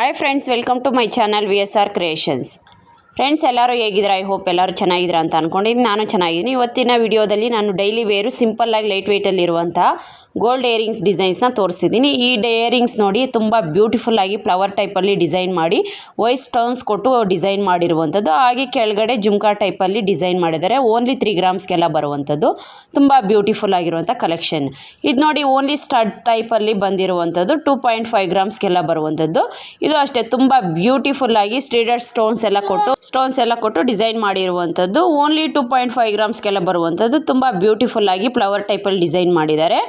hi friends welcome to my channel V S R creations Friends ಎಲ್ಲರೂ ಹೇಗಿದ್ದೀರಾ? I hope ಎಲ್ಲರೂ ಚೆನ್ನಾಗಿದ್ದೀರಾ ಅಂತ ಅಂದ್ಕೊಂಡಿದ್ದೀನಿ ನಾನು ಚೆನ್ನಾಗಿದ್ದೀನಿ. ಇವತ್ತಿನ ವಿಡಿಯೋದಲ್ಲಿ ನಾನು ಡೈಲಿ ವೇರು ಸಿಂಪಲ್ಲಾಗಿ ಲೈಟ್ ವೆಯ್ಟಲ್ಲಿರುವಂಥ ಗೋಲ್ಡ್ ಏರಿಂಗ್ಸ್ ಡಿಸೈನ್ಸ್ನ ತೋರಿಸ್ತಿದ್ದೀನಿ. ಈ ಇಯರಿಂಗ್ಸ್ ನೋಡಿ ತುಂಬ ಬ್ಯೂಟಿಫುಲ್ಲಾಗಿ ಫ್ಲವರ್ ಟೈಪಲ್ಲಿ ಡಿಸೈನ್ ಮಾಡಿ ವೈಸ್ ಸ್ಟೋನ್ಸ್ ಕೊಟ್ಟು ಡಿಸೈನ್ ಮಾಡಿರುವಂಥದ್ದು. ಹಾಗೆ ಕೆಳಗಡೆ ಜುಮ್ಕಾ ಟೈಪಲ್ಲಿ ಡಿಸೈನ್ ಮಾಡಿದ್ದಾರೆ. ಓನ್ಲಿ ತ್ರೀ ಗ್ರಾಮ್ಸ್ಗೆಲ್ಲ ಬರುವಂಥದ್ದು. ತುಂಬ ಬ್ಯೂಟಿಫುಲ್ ಆಗಿರುವಂಥ ಕಲೆಕ್ಷನ್ ಇದು ನೋಡಿ ಓನ್ಲಿ ಸ್ಟಡ್ ಟೈಪಲ್ಲಿ ಬಂದಿರುವಂಥದ್ದು. ಟೂ ಪಾಯಿಂಟ್ ಫೈವ್ ಗ್ರಾಮ್ಸ್ಗೆಲ್ಲ ಬರುವಂಥದ್ದು. ಇದು ಅಷ್ಟೇ. ತುಂಬ ಬ್ಯೂಟಿಫುಲ್ಲಾಗಿ ಸ್ಟ್ರೀಡರ್ ಸ್ಟೋನ್ಸ್ ಎಲ್ಲ ಕೊಟ್ಟು ಸ್ಟೋನ್ಸ್ ಎಲ್ಲ ಕೊಟ್ಟು ಡಿಸೈನ್ ಮಾಡಿರುವಂಥದ್ದು. ಓನ್ಲಿ ಟೂ ಪಾಯಿಂಟ್ ಫೈವ್ ಗ್ರಾಮ್ಸ್ಗೆಲ್ಲ ಬರುವಂಥದ್ದು. ತುಂಬ ಬ್ಯೂಟಿಫುಲ್ಲಾಗಿ ಫ್ಲವರ್ ಟೈಪಲ್ಲಿ ಡಿಸೈನ್ ಮಾಡಿದ್ದಾರೆ.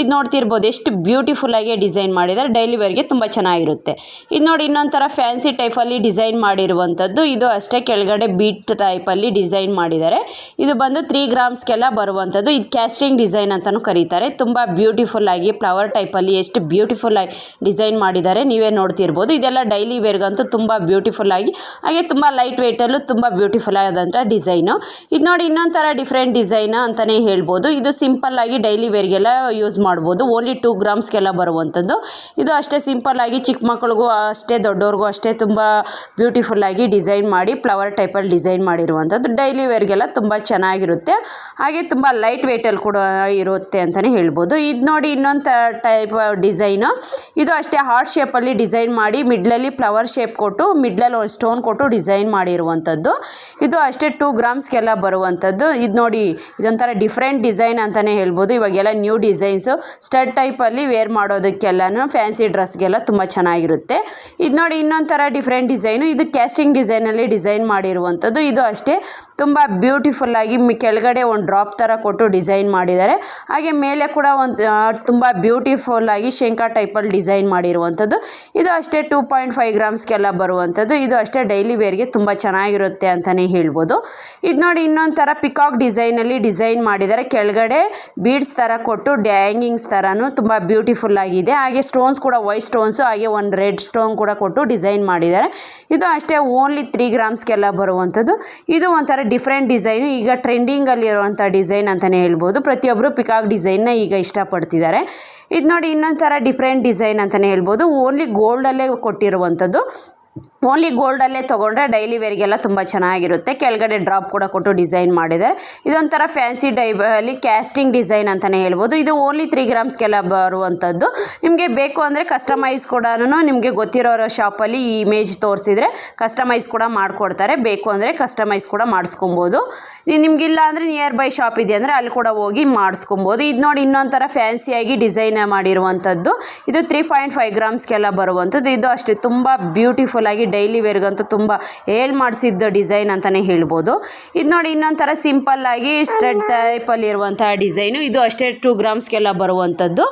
ಇದು ನೋಡ್ತಿರ್ಬೋದು ಎಷ್ಟು ಬ್ಯೂಟಿಫುಲ್ಲಾಗಿ ಡಿಸೈನ್ ಮಾಡಿದ್ದಾರೆ. ಡೈಲಿ ವೇರ್ಗೆ ತುಂಬ ಚೆನ್ನಾಗಿರುತ್ತೆ. ಇದು ನೋಡಿ ಇನ್ನೊಂಥರ ಥರ ಫ್ಯಾನ್ಸಿ ಟೈಪಲ್ಲಿ ಡಿಸೈನ್ ಮಾಡಿರುವಂಥದ್ದು. ಇದು ಅಷ್ಟೇ ಕೆಳಗಡೆ ಬೀಟ್ ಟೈಪಲ್ಲಿ ಡಿಸೈನ್ ಮಾಡಿದ್ದಾರೆ. ಇದು ಬಂದು ತ್ರೀ ಗ್ರಾಮ್ಸ್ಗೆಲ್ಲ ಬರುವಂಥದ್ದು. ಇದು ಕ್ಯಾಸ್ಟಿಂಗ್ ಡಿಸೈನ್ ಅಂತಲೂ ಕರೀತಾರೆ. ತುಂಬ ಬ್ಯೂಟಿಫುಲ್ಲಾಗಿ ಫ್ಲವರ್ ಟೈಪಲ್ಲಿ ಎಷ್ಟು ಬ್ಯೂಟಿಫುಲ್ ಆಗಿ ಡಿಸೈನ್ ಮಾಡಿದ್ದಾರೆ. ನೀವೇ ನೋಡ್ತಿರ್ಬೋದು. ಇದೆಲ್ಲ ಡೈಲಿ ವೇರ್ಗಂತೂ ತುಂಬ ಬ್ಯೂಟಿಫುಲ್ಲಾಗಿ ಹಾಗೆ ತುಂಬ ಲೈಟ್ ವೆಯ್ಟಲ್ಲೂ ತುಂಬ ಬ್ಯೂಟಿಫುಲ್ ಆದಂಥ ಡಿಸೈನು ಇದು ನೋಡಿ ಇನ್ನೊಂದು ಥರ ಡಿಫ್ರೆಂಟ್ ಡಿಸೈನ್ ಅಂತಲೇ ಹೇಳ್ಬೋದು. ಇದು ಸಿಂಪಲ್ಲಾಗಿ ಡೈಲಿ ವೇರ್ಗೆಲ್ಲ ಯೂಸ್ ಮಾಡ್ಬೋದು. ಓನ್ಲಿ ಟೂ ಗ್ರಾಮ್ಸ್ಗೆಲ್ಲ ಬರುವಂಥದ್ದು. ಇದು ಅಷ್ಟೇ ಸಿಂಪಲ್ಲಾಗಿ ಚಿಕ್ಕ ಮಕ್ಕಳಿಗೂ ಅಷ್ಟೇ ದೊಡ್ಡವ್ರಿಗೂ ಅಷ್ಟೇ ತುಂಬ ಬ್ಯೂಟಿಫುಲ್ಲಾಗಿ ಡಿಸೈನ್ ಮಾಡಿ ಫ್ಲವರ್ ಟೈಪಲ್ಲಿ ಡಿಸೈನ್ ಮಾಡಿರುವಂಥದ್ದು. ಡೈಲಿ ವೇರ್ಗೆಲ್ಲ ತುಂಬ ಚೆನ್ನಾಗಿರುತ್ತೆ. ಹಾಗೆ ತುಂಬ ಲೈಟ್ ವೆಯ್ಟಲ್ಲಿ ಕೂಡ ಇರುತ್ತೆ ಅಂತಲೇ ಹೇಳ್ಬೋದು. ಇದು ನೋಡಿ ಇನ್ನೊಂದು ಟೈಪ್ ಡಿಸೈನು ಇದು ಅಷ್ಟೇ ಹಾರ್ಟ್ ಶೇಪಲ್ಲಿ ಡಿಸೈನ್ ಮಾಡಿ ಮಿಡ್ಲಲ್ಲಿ ಫ್ಲವರ್ ಶೇಪ್ ಕೊಟ್ಟು ಮಿಡ್ಲಲ್ಲಿ ಒಂದು ಸ್ಟೋನ್ ಕೊಟ್ಟು ಡಿಸೈನ್ ಮಾಡಿರುವಂಥದ್ದು. ಇದು ಅಷ್ಟೇ ಟೂ ಗ್ರಾಮ್ಸ್ಗೆಲ್ಲ ಬರುವಂಥದ್ದು. ಇದು ನೋಡಿ, ಇದೊಂಥರ ಡಿಫ್ರೆಂಟ್ ಡಿಸೈನ್ ಅಂತಲೇ ಹೇಳ್ಬೋದು. ಇವಾಗೆಲ್ಲ ನ್ಯೂ ಡಿಸೈನ್ಸು ಸ್ಟಡ್ ಟೈಪಲ್ಲಿ ವೇರ್ ಮಾಡೋದಕ್ಕೆಲ್ಲನೂ ಫ್ಯಾನ್ಸಿ ಡ್ರೆಸ್ಗೆಲ್ಲ ತುಂಬ ಚೆನ್ನಾಗಿರುತ್ತೆ. ಇದು ನೋಡಿ ಇನ್ನೊಂಥರ ಥರ ಡಿಫ್ರೆಂಟ್ ಡಿಸೈನು ಇದು ಕ್ಯಾಸ್ಟಿಂಗ್ ಡಿಸೈನಲ್ಲಿ ಡಿಸೈನ್ ಮಾಡಿರುವಂಥದ್ದು. ಇದು ಅಷ್ಟೇ ತುಂಬ ಬ್ಯೂಟಿಫುಲ್ಲಾಗಿ ಕೆಳಗಡೆ ಒಂದು ಡ್ರಾಪ್ ಥರ ಕೊಟ್ಟು ಡಿಸೈನ್ ಮಾಡಿದ್ದಾರೆ. ಹಾಗೆ ಮೇಲೆ ಕೂಡ ಒಂದು ತುಂಬ ಬ್ಯೂಟಿಫುಲ್ಲಾಗಿ ಟೈಪ್ ಟೈಪಲ್ಲಿ ಡಿಸೈನ್ ಮಾಡಿರುವಂಥದ್ದು. ಇದು ಅಷ್ಟೇ ಟೂ ಪಾಯಿಂಟ್ ಫೈವ್ ಗ್ರಾಮ್ಸ್ಗೆಲ್ಲ ಬರುವಂಥದ್ದು. ಇದು ಅಷ್ಟೇ ಡೈಲಿ ವೇರ್ಗೆ ತುಂಬ ಚೆನ್ನಾಗಿರುತ್ತೆ ಅಂತಲೇ ಹೇಳ್ಬೋದು. ಇದು ನೋಡಿ ಇನ್ನೊಂದು ಥರ ಪಿಕಾಕ್ ಡಿಸೈನಲ್ಲಿ ಡಿಸೈನ್ ಮಾಡಿದ್ದಾರೆ ಕೆಳಗಡೆ ಬೀಡ್ಸ್ ಥರ ಕೊಟ್ಟು ಡ್ಯಾಂಗಿಂಗ್ಸ್ ಥರನೂ ತುಂಬ ಬ್ಯೂಟಿಫುಲ್ ಆಗಿದೆ. ಹಾಗೆ ಸ್ಟೋನ್ಸ್ ಕೂಡ ವೈಟ್ ಸ್ಟೋನ್ಸು ಹಾಗೆ ಒಂದು ರೆಡ್ ಸ್ಟೋನ್ ಕೂಡ ಕೊಟ್ಟು ಡಿಸೈನ್ ಮಾಡಿದ್ದಾರೆ ಇದು ಅಷ್ಟೇ ಓನ್ಲಿ ತ್ರೀ ಗ್ರಾಮ್ಸ್ಗೆಲ್ಲ ಬರುವಂಥದ್ದು. ಇದು ಒಂಥರ ಡಿಫ್ರೆಂಟ್ ಡಿಸೈನು ಈಗ ಟ್ರೆಂಡಿಂಗಲ್ಲಿರುವಂಥ ಡಿಸೈನ್ ಅಂತಲೇ ಹೇಳ್ಬೋದು. ಪ್ರತಿಯೊಬ್ಬರು ಪಿಕಾಕ್ ಡಿಸೈನ್ನ ಈಗ ಇಷ್ಟಪಡ್ತಿದ್ದಾರೆ ಇದು ನೋಡಿ ಇನ್ನೊಂದು ಥರ ಡಿಫ್ರೆಂಟ್ ಡಿಸೈನ್ ಅಂತಲೇ ಹೇಳ್ಬೋದು ಓನ್ಲಿ ಗೋಲ್ಡಲ್ಲೇ ಕೊಟ್ಟಿರುವಂಥದ್ದು. ಓನ್ಲಿ ಗೋಲ್ಡಲ್ಲೇ ತೊಗೊಂಡ್ರೆ ಡೈಲಿ ವೇರ್ಗೆಲ್ಲ ತುಂಬ ಚೆನ್ನಾಗಿರುತ್ತೆ. ಕೆಳಗಡೆ ಡ್ರಾಪ್ ಕೂಡ ಕೊಟ್ಟು ಡಿಸೈನ್ ಮಾಡಿದ್ದಾರೆ. ಇದೊಂಥರ ಫ್ಯಾನ್ಸಿ ಡೈಲಿ ಕ್ಯಾಸ್ಟಿಂಗ್ ಡಿಸೈನ್ ಅಂತಲೇ ಹೇಳ್ಬೋದು. ಇದು ಓನ್ಲಿ ತ್ರೀ ಗ್ರಾಮ್ಸ್ಗೆಲ್ಲ ಬರುವಂಥದ್ದು. ನಿಮಗೆ ಬೇಕು ಅಂದರೆ ಕಸ್ಟಮೈಸ್ ಕೂಡ ನಿಮಗೆ ಗೊತ್ತಿರೋರ ಶಾಪಲ್ಲಿ ಈ ಇಮೇಜ್ ತೋರಿಸಿದರೆ ಕಸ್ಟಮೈಸ್ ಕೂಡ ಮಾಡಿಕೊಡ್ತಾರೆ. ಬೇಕು ಅಂದರೆ ಕಸ್ಟಮೈಸ್ ಕೂಡ ಮಾಡಿಸ್ಕೊಬೋದು. ನಿಮಗಿಲ್ಲ ಅಂದರೆ ನಿಯರ್ ಬೈ ಶಾಪ್ ಇದೆ ಅಂದರೆ ಅಲ್ಲಿ ಕೂಡ ಹೋಗಿ ಮಾಡಿಸ್ಕೊಬೋದು. ಇದು ನೋಡಿ ಇನ್ನೊಂಥರ ಥರ ಫ್ಯಾನ್ಸಿಯಾಗಿ ಡಿಸೈನ್ ಮಾಡಿರುವಂಥದ್ದು. ಇದು ತ್ರೀ ಪಾಯಿಂಟ್ ಫೈವ್ ಗ್ರಾಮ್ಸ್ಗೆಲ್ಲ ಬರುವಂಥದ್ದು. ಇದು ಅಷ್ಟೇ ತುಂಬ ಬ್ಯೂಟಿಫುಲ್ ಆಗಿ ಡೈಲಿ ವೇರ್ಗಂತೂ ತುಂಬ ಹೇಳ್ ಮಾಡಿಸಿದ್ದ ಡಿಸೈನ್ ಅಂತಲೇ ಹೇಳ್ಬೋದು. ಇದು ನೋಡಿ ಇನ್ನೊಂಥರ ಥರ ಸಿಂಪಲ್ಲಾಗಿ ಸ್ಟ್ರೆಡ್ ಟೈಪಲ್ಲಿ ಇರುವಂತಹ ಡಿಸೈನು. ಇದು ಅಷ್ಟೇ ಟೂ ಗ್ರಾಮ್ಸ್ಗೆಲ್ಲ ಬರುವಂಥದ್ದು.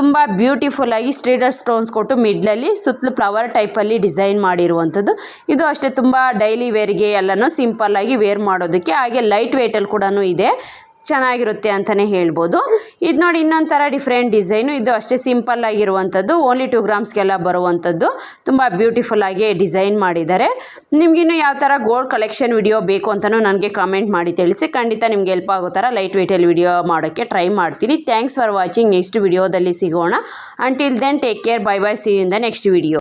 ತುಂಬ ಬ್ಯೂಟಿಫುಲ್ಲಾಗಿ ಸ್ಟ್ರೀಡರ್ ಸ್ಟೋನ್ಸ್ ಕೊಟ್ಟು ಮಿಡ್ಲಲ್ಲಿ ಸುತ್ತಲೂ ಫ್ಲವರ್ ಟೈಪಲ್ಲಿ ಡಿಸೈನ್ ಮಾಡಿರುವಂಥದ್ದು. ಇದು ಅಷ್ಟೇ ತುಂಬ ಡೈಲಿ ವೇರ್ಗೆ ಎಲ್ಲನೂ ಸಿಂಪಲ್ಲಾಗಿ ವೇರ್ ಮಾಡೋದಕ್ಕೆ. ಹಾಗೆ ಲೈಟ್ ವೆಯ್ಟಲ್ಲಿ ಕೂಡ ಇದೆ. ಚೆನ್ನಾಗಿರುತ್ತೆ ಅಂತಲೇ ಹೇಳ್ಬೋದು. ಇದು ನೋಡಿ ಇನ್ನೊಂಥರ ಥರ ಡಿಫ್ರೆಂಟ್ ಡಿಸೈನು ಇದು ಅಷ್ಟೇ ಸಿಂಪಲ್ ಆಗಿರುವಂಥದ್ದು. ಓನ್ಲಿ ಟು ಗ್ರಾಮ್ಸ್ಗೆಲ್ಲ ಬರುವಂಥದ್ದು. ತುಂಬ ಬ್ಯೂಟಿಫುಲ್ಲಾಗಿ ಡಿಸೈನ್ ಮಾಡಿದ್ದಾರೆ. ನಿಮಗಿನ್ನೂ ಯಾವ ಥರ ಗೋಲ್ಡ್ ಕಲೆಕ್ಷನ್ ವಿಡಿಯೋ ಬೇಕು ಅಂತಲೂ ನನಗೆ ಕಾಮೆಂಟ್ ಮಾಡಿ ತಿಳಿಸಿ. ಖಂಡಿತ ನಿಮ್ಗೆ ಹೆಲ್ಪ್ ಆಗೋ ಥರ ಲೈಟ್ ವೆಯ್ಟಲ್ಲಿ ವಿಡಿಯೋ ಮಾಡೋಕ್ಕೆ ಟ್ರೈ ಮಾಡ್ತೀನಿ. ಥ್ಯಾಂಕ್ಸ್ ಫಾರ್ ವಾಚಿಂಗ್ ನೆಕ್ಸ್ಟ್ ವಿಡಿಯೋದಲ್ಲಿ ಸಿಗೋಣ. Until then take care bye bye see in the next video